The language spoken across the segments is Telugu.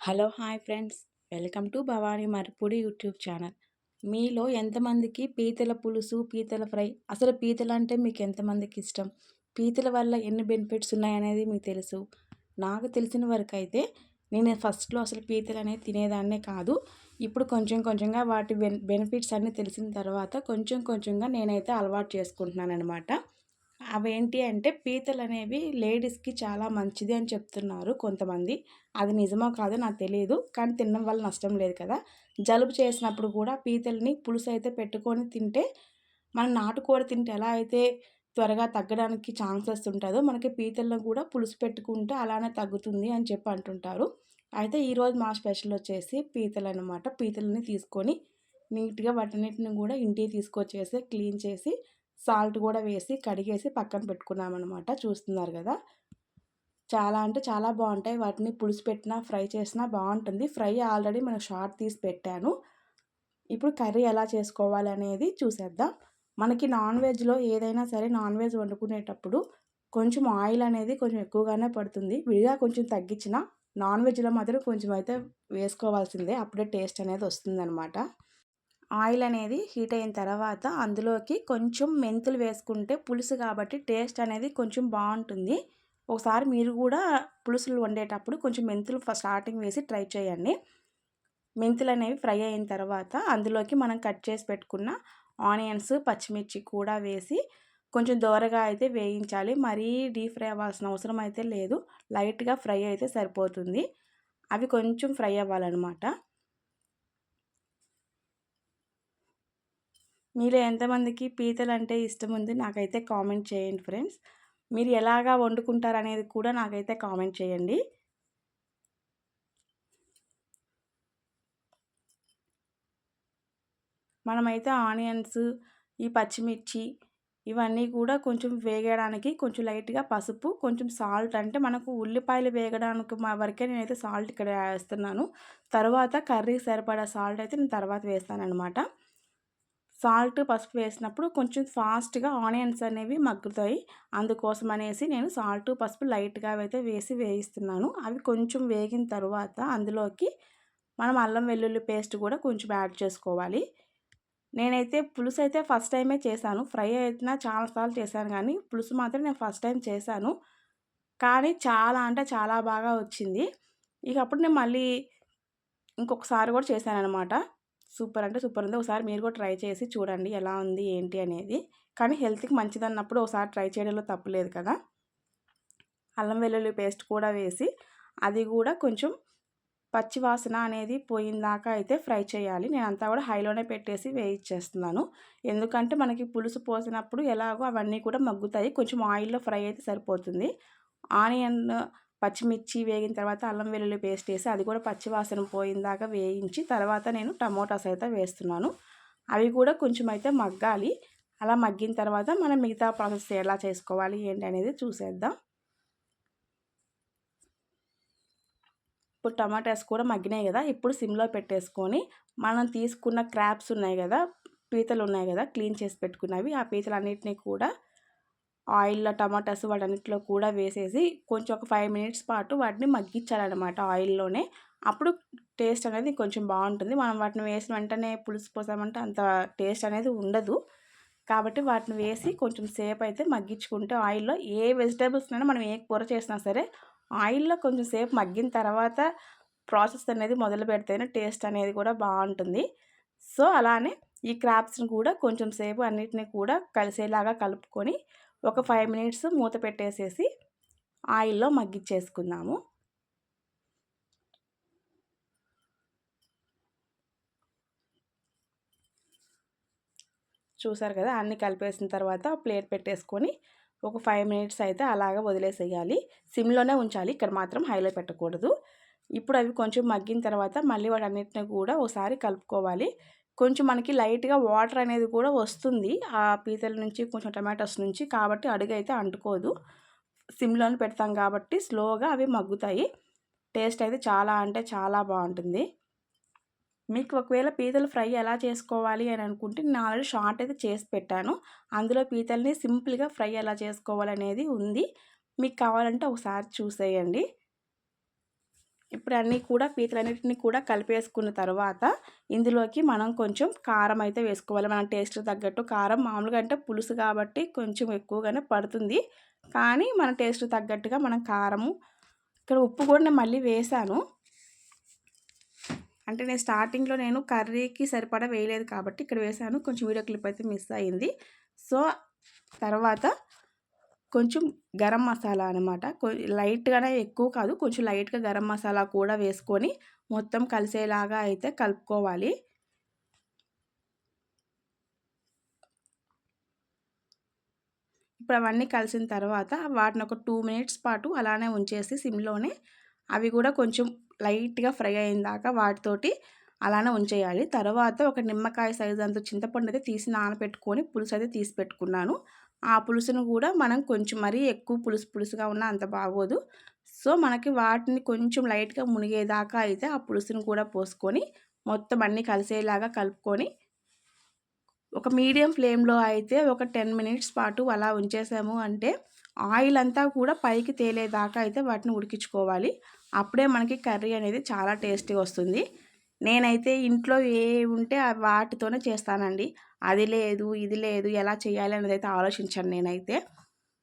Hello hi friends. Welcome to Bhavani Marpudi YouTube channel. మీలో ఎంతమందికి పీతల పులుసు పీతల ఫ్రై? అసలు పీతలు అంటే మీకు ఎంతమందికి ఇష్టం? పీతల వల్ల ఎన్ని బెనిఫిట్స్ ఉన్నాయనేది మీకు తెలుసు. నాకు తెలిసిన వరకు అయితే నేను ఫస్ట్లో అసలు పీతలు అనేది తినేదాన్నే కాదు. ఇప్పుడు కొంచెం కొంచెంగా వాటి బెనిఫిట్స్ అన్నీ తెలిసిన తర్వాత కొంచెం కొంచెంగా నేనైతే అలవాటు చేసుకుంటున్నాను అనమాట అవేంటి అంటే పీతలు అనేవి లేడీస్కి చాలా మంచిది అని చెప్తున్నారు కొంతమంది. అది నిజమో కాదో నాకు తెలియదు కానీ తినడం వల్ల నష్టం లేదు కదా. జలుబు చేసినప్పుడు కూడా పీతల్ని పులుసు అయితే పెట్టుకొని తింటే మనం నాటుకోడి తింటే ఎలా అయితే త్వరగా తగ్గడానికి ఛాన్సెస్ ఉంటుందో మనకి పీతలను కూడా పులుసు పెట్టుకుంటే అలానే తగ్గుతుంది అని చెప్పి అంటుంటారు. అయితే ఈరోజు మా స్పెషల్ వచ్చేసి పీతలు అనమాట పీతలని తీసుకొని నీట్గా వాటన్నిటిని కూడా ఇంటికి తీసుకొచ్చేసి క్లీన్ చేసి సాల్ట్ కూడా వేసి కడిగేసి పక్కన పెట్టుకున్నామన్నమాట. చూస్తున్నారు కదా? చాలా అంటే చాలా బాగుంటాయి. వాటిని పులుసు పెట్టినా ఫ్రై చేసినా బాగుంటుంది. ఫ్రై ఆల్రెడీ మనం షార్ట్ తీసి పెట్టాను. ఇప్పుడు కర్రీ ఎలా చేసుకోవాలి అనేది చూసేద్దాం. మనకి నాన్ వెజ్లో ఏదైనా సరే నాన్ వెజ్ వండుకునేటప్పుడు కొంచెం ఆయిల్ అనేది కొంచెం ఎక్కువగానే పడుతుంది. విడిగా కొంచెం తగ్గించిన నాన్ వెజ్లో మాత్రం కొంచెం అయితే వేసుకోవాల్సిందే. అప్పుడే టేస్ట్ అనేది వస్తుందన్నమాట. ఆయిల్ అనేది హీట్ అయిన తర్వాత అందులోకి కొంచెం మెంతులు వేసుకుంటే పులుసు కాబట్టి టేస్ట్ అనేది కొంచెం బాగుంటుంది. ఒకసారి మీరు కూడా పులుసులు వండేటప్పుడు కొంచెం మెంతులు స్టార్టింగ్ వేసి ట్రై చేయండి. మెంతులు అనేవి ఫ్రై అయిన తర్వాత అందులోకి మనం కట్ చేసి పెట్టుకున్న ఆనియన్స్ పచ్చిమిర్చి కూడా వేసి కొంచెం దోరగా అయితే వేయించాలి. మరీ డీప్ ఫ్రై అవ్వాల్సిన అవసరం అయితే లేదు. లైట్గా ఫ్రై అయితే సరిపోతుంది. అవి కొంచెం ఫ్రై అవ్వాలన్నమాట. మీరు ఎంతమందికి పీతలు అంటే ఇష్టం ఉంది నాకైతే కామెంట్ చేయండి ఫ్రెండ్స్. మీరు ఎలాగా వండుకుంటారు అనేది కూడా నాకైతే కామెంట్ చేయండి. మనమైతే ఆనియన్స్ ఈ పచ్చిమిర్చి ఇవన్నీ కూడా కొంచెం వేగడానికి కొంచెం లైట్గా పసుపు కొంచెం సాల్ట్ అంటే మనకు ఉల్లిపాయలు వేగడానికి మా వరకే నేనైతే సాల్ట్ ఇక్కడ వేస్తున్నాను. తర్వాత కర్రీ సరిపడా సాల్ట్ అయితే నేను తర్వాత వేస్తాను అనమాట సాల్ట్ పసుపు వేసినప్పుడు కొంచెం ఫాస్ట్గా ఆనియన్స్ అనేవి మగ్గుతాయి. అందుకోసం అనేసి నేను సాల్ట్ పసుపు లైట్గా అయితే వేసి వేయిస్తున్నాను. అవి కొంచెం వేగిన తర్వాత అందులోకి మనం అల్లం వెల్లుల్లి పేస్ట్ కూడా కొంచెం యాడ్ చేసుకోవాలి. నేనైతే పులుసు అయితే ఫస్ట్ టైమే చేశాను. ఫ్రై అయితే చాలాసార్లు చేశాను కానీ పులుసు మాత్రం నేను ఫస్ట్ టైం చేశాను. కానీ చాలా అంటే చాలా బాగా వచ్చింది. ఇక అప్పుడు నేను మళ్ళీ ఇంకొకసారి కూడా చేశాను అనమాట సూపర్ అంటే సూపర్ ఉంది. ఒకసారి మీరు కూడా ట్రై చేసి చూడండి ఎలా ఉంది ఏంటి అనేది. కానీ హెల్త్కి మంచిది అన్నప్పుడు ఒకసారి ట్రై చేయడంలో తప్పులేదు కదా. అల్లం వెల్లుల్లి పేస్ట్ కూడా వేసి అది కూడా కొంచెం పచ్చి వాసన అనేది పోయిందాకా అయితే ఫ్రై చేయాలి. నేను అంతా కూడా హైలోనే పెట్టేసి వేయించేస్తున్నాను. ఎందుకంటే మనకి పులుసు పోసినప్పుడు ఎలాగో అవన్నీ కూడా మగ్గుతాయి. కొంచెం ఆయిల్లో ఫ్రై అయితే సరిపోతుంది. ఆనియన్ పచ్చిమిర్చి వేగిన తర్వాత అల్లం వెల్లుల్లి పేస్ట్ వేసి అది కూడా పచ్చివాసన పోయిందాక వేయించి తర్వాత నేను టమోటాస్ అయితే వేస్తున్నాను. అవి కూడా కొంచెం అయితే మగ్గాలి. అలా మగ్గిన తర్వాత మనం మిగతా ప్రాసెస్ ఎలా చేసుకోవాలి ఏంటి అనేది చూసేద్దాం. ఇప్పుడు టమాటాస్ కూడా మగ్గినాయి కదా ఇప్పుడు సిమ్లో పెట్టేసుకొని మనం తీసుకున్న క్రాప్స్ ఉన్నాయి కదా పీతలు ఉన్నాయి కదా క్లీన్ చేసి పెట్టుకున్నవి ఆ పీతలు అన్నిటినీ కూడా ఆయిల్లో టమాటాస్ వాటన్నిటిలో కూడా వేసేసి కొంచెం ఒక ఫైవ్ మినిట్స్ పాటు వాటిని మగ్గించాలన్నమాట ఆయిల్లోనే. అప్పుడు టేస్ట్ అనేది కొంచెం బాగుంటుంది. మనం వాటిని వేసిన వెంటనే పులుసు పోసామంటే అంత టేస్ట్ అనేది ఉండదు. కాబట్టి వాటిని వేసి కొంచెం సేపు అయితే మగ్గించుకుంటే ఆయిల్లో ఏ వెజిటేబుల్స్ అయినా మనం ఏ కూర చేసినా సరే ఆయిల్లో కొంచెం సేపు మగ్గిన తర్వాత ప్రాసెస్ అనేది మొదలు పెడితేనే టేస్ట్ అనేది కూడా బాగుంటుంది. సో అలానే ఈ క్రాప్స్ని కూడా కొంచెం సేపు అన్నిటిని కూడా కలిసేలాగా కలుపుకొని ఒక ఫైవ్ మినిట్స్ మూత పెట్టేసేసి ఆయిల్లో మగ్గిచ్చేసుకుందాము చూసారు కదా అన్నీ కలిపేసిన తర్వాత ప్లేట్ పెట్టేసుకొని ఒక ఫైవ్ మినిట్స్ అయితే అలాగ వదిలేసేయాలి. సిమ్లోనే ఉంచాలి ఇక్కడ మాత్రం హైలో పెట్టకూడదు. ఇప్పుడు అవి కొంచెం మగ్గిన తర్వాత మళ్ళీ వాటన్నిటిని కూడా ఒకసారి కలుపుకోవాలి. కొంచెం మనకి లైట్గా వాటర్ అనేది కూడా వస్తుంది. ఆ పీతల నుంచి కొంచెం టమాటోస్ నుంచి కాబట్టి అడుగు అయితే అంటుకోదు. సిమ్లోనే పెడతాం కాబట్టి స్లోగా అవి మగ్గుతాయి. టేస్ట్ అయితే చాలా అంటే చాలా బాగుంటుంది. మీకు ఒకవేళ పీతలు ఫ్రై ఎలా చేసుకోవాలి అని అనుకుంటే నేను ఆల్రెడీ షార్ట్ అయితే చేసి పెట్టాను. అందులో పీతల్ని సింపుల్గా ఫ్రై ఎలా చేసుకోవాలనేది ఉంది. మీకు కావాలంటే ఒకసారి చూసేయండి. ఇప్పుడు అన్నీ కూడా పీతలన్నిటిని కూడా కలిపేసుకున్న తర్వాత ఇందులోకి మనం కొంచెం కారం అయితే వేసుకోవాలి. మన టేస్ట్ తగ్గట్టు కారం. మామూలుగా అంటే పులుసు కాబట్టి కొంచెం ఎక్కువగానే పడుతుంది. కానీ మన టేస్ట్ తగ్గట్టుగా మనం కారము ఇక్కడ ఉప్పు కూడా నేను మళ్ళీ వేసాను. అంటే నేను స్టార్టింగ్లో నేను కర్రీకి సరిపడా వేయలేదు కాబట్టి ఇక్కడ వేసాను. కొంచెం వీడియో క్లిప్ అయితే మిస్ అయింది. సో తర్వాత కొంచెం గరం మసాలా అనమాట లైట్గానే ఎక్కువ కాదు కొంచెం లైట్గా గరం మసాలా కూడా వేసుకొని మొత్తం కలిసేలాగా అయితే కలుపుకోవాలి. ఇప్పుడు అవన్నీ కలిసిన తర్వాత వాటిని ఒక టూ మినిట్స్ పాటు అలానే ఉంచేసి సిమ్లోనే అవి కూడా కొంచెం లైట్గా ఫ్రై అయిన దాకా వాటితోటి అలానే ఉంచేయాలి. తర్వాత ఒక నిమ్మకాయ సైజు అంత చింతపండు అయితే తీసి నానబెట్టుకొని పులుసు అయితే తీసి పెట్టుకున్నాను. ఆ పులుసును కూడా మనం కొంచెం మరీ ఎక్కువ పులుసు పులుసుగా ఉన్నా అంత బాగోదు. సో మనకి వాటిని కొంచెం లైట్గా మునిగేదాకా అయితే ఆ పులుసును కూడా పోసుకొని మొత్తం అన్నీ కలిసేలాగా కలుపుకొని ఒక మీడియం ఫ్లేమ్లో అయితే ఒక టెన్ మినిట్స్ పాటు అలా ఉంచేసాము అంటే ఆయిల్ అంతా కూడా పైకి తేలేదాకా అయితే వాటిని ఉడికించుకోవాలి. అప్పుడే మనకి కర్రీ అనేది చాలా టేస్టీగా వస్తుంది. నేనైతే ఇంట్లో ఏ ఉంటే వాటితోనే చేస్తానండి. అది లేదు ఇది లేదు ఎలా చేయాలి అనేది అయితే ఆలోచించాను నేనైతే.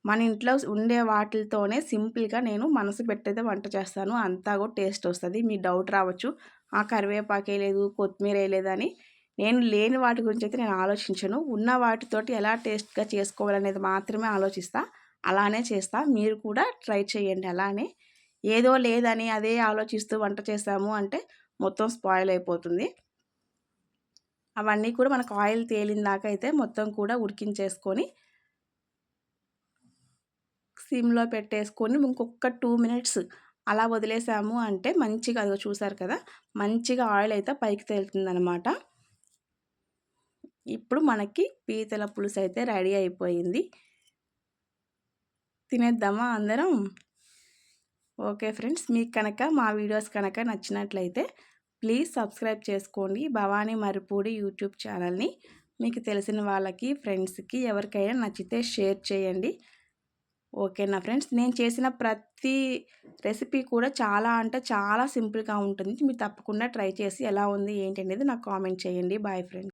మన ఇంట్లో ఉండే వాటితోనే సింపుల్గా నేను మనసు పెట్టేదే వంట చేస్తాను. అంతా కూడా టేస్ట్ వస్తుంది. మీ డౌట్ రావచ్చు. ఆ కరివేపాకే లేదు కొత్తిమీర వేయలేదని నేను లేని వాటి గురించి అయితే నేను ఆలోచించను. ఉన్న వాటితోటి ఎలా టేస్ట్గా చేసుకోవాలనేది మాత్రమే ఆలోచిస్తా. అలానే చేస్తా. మీరు కూడా ట్రై చేయండి. అలానే. ఏదో లేదని అదే ఆలోచిస్తూ వంట చేస్తాము అంటే మొత్తం స్పాయిల్ అయిపోతుంది. అవన్నీ కూడా మనకు ఆయిల్ తేలిన దాకా అయితే మొత్తం కూడా ఉడికించేసుకొని సిమ్లో పెట్టేసుకొని ఇంకొక టూ మినిట్స్ అలా వదిలేసాము అంటే మంచిగా అదిగో చూసారు కదా మంచిగా ఆయిల్ అయితే పైకి తేలుతుందనమాట ఇప్పుడు మనకి పీతల పులుసు అయితే రెడీ అయిపోయింది. తినేద్దామా అందరం? ఓకే ఫ్రెండ్స్ మీకు కనుక మా వీడియోస్ కనుక నచ్చినట్లయితే ప్లీజ్ సబ్స్క్రైబ్ చేసుకోండి. భవానీ మరిపూడి యూట్యూబ్ ఛానల్ని మీకు తెలిసిన వాళ్ళకి ఫ్రెండ్స్కి ఎవరికైనా నచ్చితే షేర్ చేయండి. ఓకేనా ఫ్రెండ్స్? నేను చేసిన ప్రతి రెసిపీ కూడా చాలా అంటే చాలా సింపుల్గా ఉంటుంది. మీరు తప్పకుండా ట్రై చేసి ఎలా ఉంది ఏంటి అనేది నాకు కామెంట్ చేయండి. Bye friends.